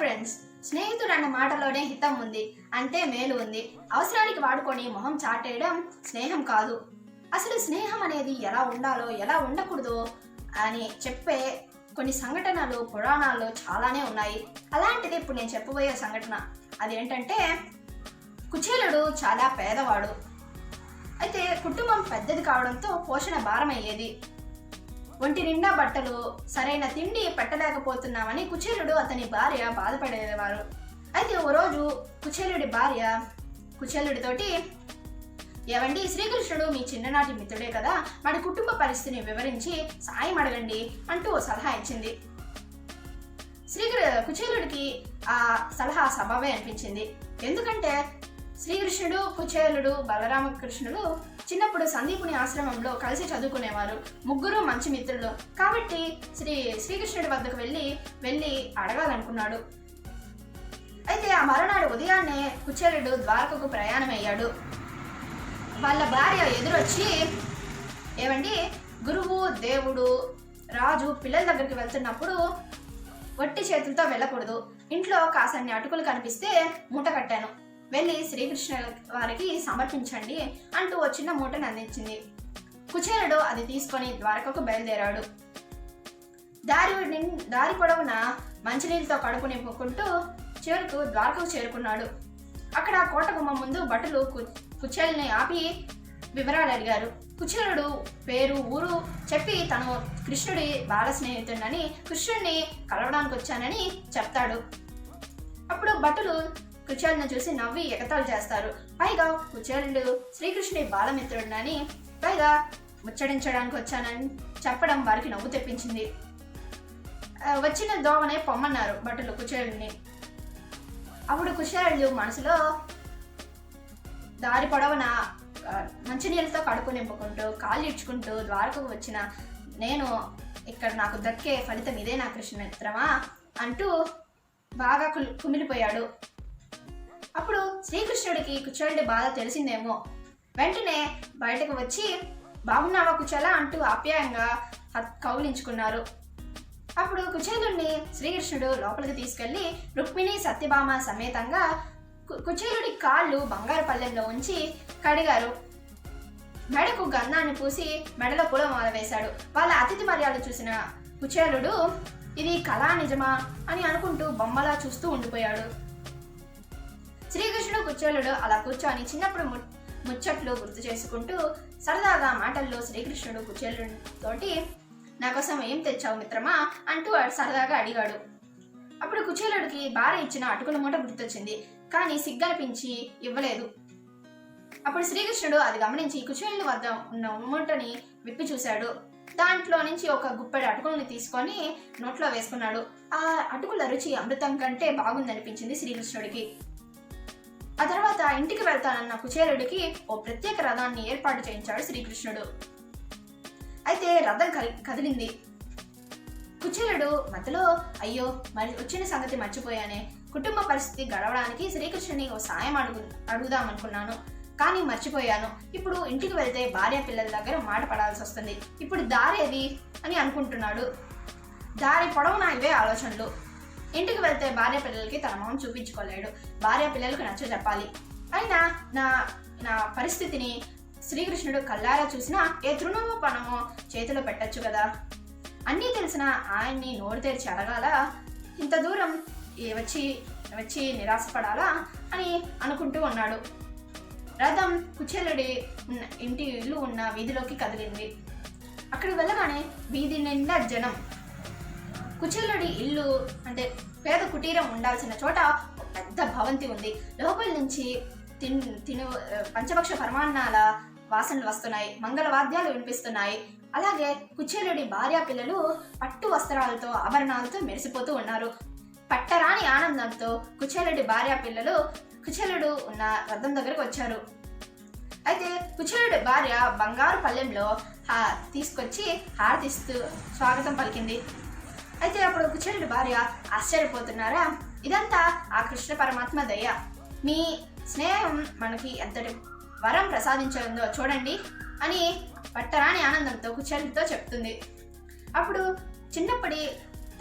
Friends స్నేహితుడు అన్న మాటలోనే హితం ఉంది అంటే మేలు ఉంది. అవసరానికి వాడుకొని మొహం చాటేయడం స్నేహం కాదు. అసలు స్నేహం అనేది ఎలా ఉండాలో ఎలా ఉండకూడదో అని చెప్పే కొన్ని సంఘటనలు పురాణాల్లో చాలానే ఉన్నాయి. అలాంటిది ఇప్పుడు నేను చెప్పబోయే సంఘటన. అదేంటంటే కుచేలుడు చాలా పేదవాడు. అయితే కుటుంబం పెద్దది కావడంతో పోషణ భారం అయ్యేది ఒంటి నిండా బట్టలు సరైన తిండి పెట్టలేకపోతున్నామని కుచేలుడు అతని భార్య బాధపడేవారు. అయితే ఓ రోజు కుచేలుడి భార్య కుచేలుడితోటి ఏవండి శ్రీకృష్ణుడు మీ చిన్ననాటి మిత్రుడే కదా వాడి కుటుంబ పరిస్థితిని వివరించి సాయం అడగండి అంటూ ఓ సలహా ఇచ్చింది. శ్రీకృ కుచేలుడికి ఆ సలహా సబబే అనిపించింది. ఎందుకంటే శ్రీకృష్ణుడు కుచేలుడు బలరామకృష్ణుడు చిన్నప్పుడు సందీపుని ఆశ్రమంలో కలిసి చదువుకునేవారు. ముగ్గురు మంచి మిత్రులు. కాబట్టి శ్రీ శ్రీకృష్ణుడి వద్దకు వెళ్ళి వెళ్ళి అడగాలనుకున్నాడు. అయితే ఆ మరునాడు ఉదయాన్నే కుచేరుడు ద్వారకకు ప్రయాణం అయ్యాడు వాళ్ళ భార్య ఎదురొచ్చి ఏమండి గురువు దేవుడు రాజు పిల్లల దగ్గరికి వెళ్తున్నప్పుడు వట్టి చేతులతో వెళ్ళకూడదు. ఇంట్లో కాసన్ని అటుకులు కనిపిస్తే మూట కట్టాను. వెళ్ళి శ్రీకృష్ణ వారికి సమర్పించండి అంటూ ఓ చిన్న మూటను అందించింది. కుచేరుడు అది తీసుకొని ద్వారకకు బయలుదేరాడు. దారి దారి పొడవున మంచినీళ్ళతో కడుపు నింపుకుంటూ చివరకు ద్వారకకు చేరుకున్నాడు. అక్కడ కోట గుమ్మ ముందు భటులు కు- కుచేలుని ఆపి వివరాలు అడిగారు. కుచేలుడు పేరు ఊరు చెప్పి తను కృష్ణుడి బాల స్నేహితుడని కృష్ణుడిని కలవడానికి వచ్చానని చెప్తాడు. అప్పుడు భటులు కుచేలుని చూసి నవ్వి ఎగతాలు చేస్తారు. పైగా కుచేలుడు శ్రీకృష్ణుడి బాలమిత్రుడినని పైగా ముచ్చడించడానికి వచ్చానని చెప్పడం వారికి నవ్వు తెప్పించింది. వచ్చిన దోమనే పొమ్మన్నారు భటులు కుచేలుని అప్పుడు కుచేలుడు మనసులో దారి పొడవున మంచినీళ్ళతో కడుపు నింపుకుంటూ కాళ్ళు ఇడ్చుకుంటూ ద్వారకకు వచ్చిన నేను ఇక్కడ నాకు దక్కే ఫలితం ఇదే నా కృష్ణ మిత్రమా అంటూ బాగా కుల్- కుమిలిపోయాడు. శ్రీకృష్ణుడికి కుచేలుడి బాధ తెలిసిందేమో. వెంటనే బయటకు వచ్చి బాగున్నావా కుచేల? అంటూ ఆప్యాయంగా కౌలించుకున్నారు అప్పుడు కుచేలుడిని శ్రీకృష్ణుడు లోపలికి తీసుకెళ్ళి రుక్మిణి సత్యభామ సమేతంగా కు- కుచేలుడి కాళ్ళు బంగారు పల్లెల్లో ఉంచి కడిగారు. మెడకు గంధాన్ని పూసి మెడలో పూలమాల వేశాడు. వాళ్ళ అతిథి మర్యాద చూసిన కుచేలుడు ఇది కళా నిజమా? అని అనుకుంటూ బొమ్మలా చూస్తూ ఉండిపోయాడు. శ్రీకృష్ణుడు కుచేలుడు అలా కూర్చొని చిన్నప్పుడు ము- ముచ్చట్లు గుర్తు చేసుకుంటూ సరదాగా మాటల్లో శ్రీకృష్ణుడు కుచేలుడితోటి నా కోసం ఏం తెచ్చావు మిత్రమా? అంటూ సరదాగా అడిగాడు. అప్పుడు కుచేలుడికి భార్య ఇచ్చిన అటుకుల మూట గుర్తొచ్చింది. కానీ సిగ్గనిపించి ఇవ్వలేదు. అప్పుడు శ్రీకృష్ణుడు అది గమనించి కుచేలుడి వద్ద ఉన్న మూటని విప్పి చూశాడు. దాంట్లో నుంచి ఒక గుప్పెడు అటుకుల్ని తీసుకొని నోట్లో వేసుకున్నాడు. ఆ అటుకుల రుచి అమృతం కంటే బాగుందనిపించింది శ్రీకృష్ణుడికి. ఆ తర్వాత ఇంటికి వెళ్తానన్న కుచేరుడికి ఓ ప్రత్యేక రథాన్ని ఏర్పాటు చేయించాడు శ్రీకృష్ణుడు. అయితే రథం కదిలింది. కుచేరుడు మధ్యలో అయ్యో మరి వచ్చిన సంగతి మర్చిపోయానే. కుటుంబ పరిస్థితి గడవడానికి శ్రీకృష్ణుని ఓ సాయం అడుగు అడుగుదామనుకున్నాను. కానీ మర్చిపోయాను. ఇప్పుడు ఇంటికి వెళ్తే భార్య పిల్లల దగ్గర మాట పడాల్సి వస్తుంది. ఇప్పుడు దారేది? అని అనుకుంటున్నాడు. దారి పొడవునా ఇవే ఆలోచనలు. ఇంటికి వెళ్తే భార్య పిల్లలకి తన మొహం చూపించుకోలేడు. భార్య పిల్లలకు నచ్చ చెప్పాలి. అయినా నా నా పరిస్థితిని శ్రీకృష్ణుడు కల్లారా చూసినా ఏ తృణమో పణమో చేతిలో పెట్టచ్చు కదా. అన్నీ తెలిసిన ఆయన్ని నోరు తెరిచి అడగాల ఇంత దూరం ఈ వచ్చి వచ్చి నిరాశపడాలా? అని అనుకుంటూ ఉన్నాడు. రథం కుచేలుడి ఉన్న ఇంటి ఇల్లు ఉన్న వీధిలోకి కదిలింది. అక్కడికి వెళ్ళగానే వీధి నిండా జనం. కుచేలుడి ఇల్లు అంటే పేద కుటీరం ఉండాల్సిన చోట పెద్ద భవంతి ఉంది. లోపల నుంచి తిన్ తిను పంచభక్ష పరమాన్నాల వాసనలు వస్తున్నాయి. మంగళ వాద్యాలు వినిపిస్తున్నాయి. అలాగే కుచేలుడి భార్య పిల్లలు పట్టు వస్త్రాలతో ఆభరణాలతో మెరిసిపోతూ ఉన్నారు. పట్టరాని ఆనందంతో కుచేలుడి భార్య పిల్లలు కుచేలుడు ఉన్న రథం దగ్గరకు వచ్చారు. అయితే కుచేలుడి భార్య బంగారు పల్లెంలో తీసుకొచ్చి హారతిస్తూ స్వాగతం పలికింది. అయితే అప్పుడు కుచేరుడి భార్య ఆశ్చర్యపోతున్నారా? ఇదంతా ఆ కృష్ణ పరమాత్మ దయ. మీ స్నేహం మనకి ఎంతటి వరం ప్రసాదించనుందో చూడండి అని పట్టరాని ఆనందంతో కుచేరుడితో చెప్తుంది. అప్పుడు చిన్నప్పటి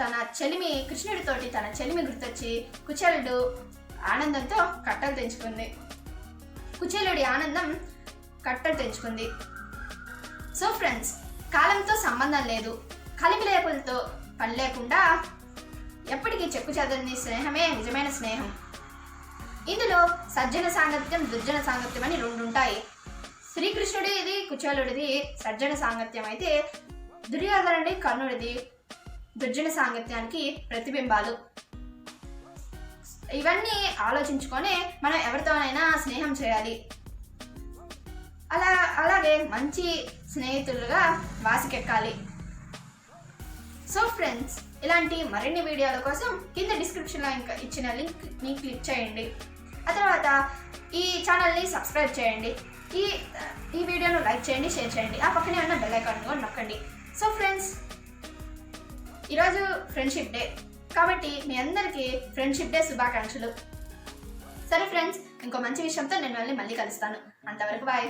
తన చెలిమి కృష్ణుడితోటి తన చెలిమి గుర్తొచ్చి కుచేలుడు ఆనందంతో కట్టలు తెంచుకుంది. కుచేలుడి ఆనందం కట్టలు తెంచుకుంది. సో ఫ్రెండ్స్ కాలంతో సంబంధం లేదు. కలిమిలేపులతో పని లేకుండా ఎప్పటికీ చెక్కు చెదరని స్నేహమే నిజమైన స్నేహం. ఇందులో సజ్జన సాంగత్యం దుర్జన సాంగత్యం అని రెండు ఉంటాయి శ్రీకృష్ణుడిది కుచేలుడిది సజ్జన సాంగత్యం అయితే దుర్యోధనుడి కర్ణుడిది దుర్జన సాంగత్యానికి ప్రతిబింబాలు. ఇవన్నీ ఆలోచించుకొని మనం ఎవరితోనైనా స్నేహం చేయాలి. అలా అలాగే మంచి స్నేహితులుగా వాసికెక్కాలి. సో ఫ్రెండ్స్ ఇలాంటి మరిన్ని వీడియోల కోసం కింద డిస్క్రిప్షన్లో ఇంకా ఇచ్చిన లింక్ని క్లిక్ చేయండి. ఆ తర్వాత ఈ ఛానల్ని సబ్స్క్రైబ్ చేయండి. ఈ ఈ వీడియోను లైక్ చేయండి షేర్ చేయండి. ఆ పక్కనే ఉన్న బెల్ ఐకాన్ కూడా నొక్కండి. సో ఫ్రెండ్స్ ఈరోజు ఫ్రెండ్షిప్ డే కాబట్టి మీ అందరికీ ఫ్రెండ్షిప్ డే శుభాకాంక్షలు. సరే ఫ్రెండ్స్ ఇంకో మంచి విషయంతో నేను మళ్ళీ మళ్ళీ కలుస్తాను. అంతవరకు బాయ్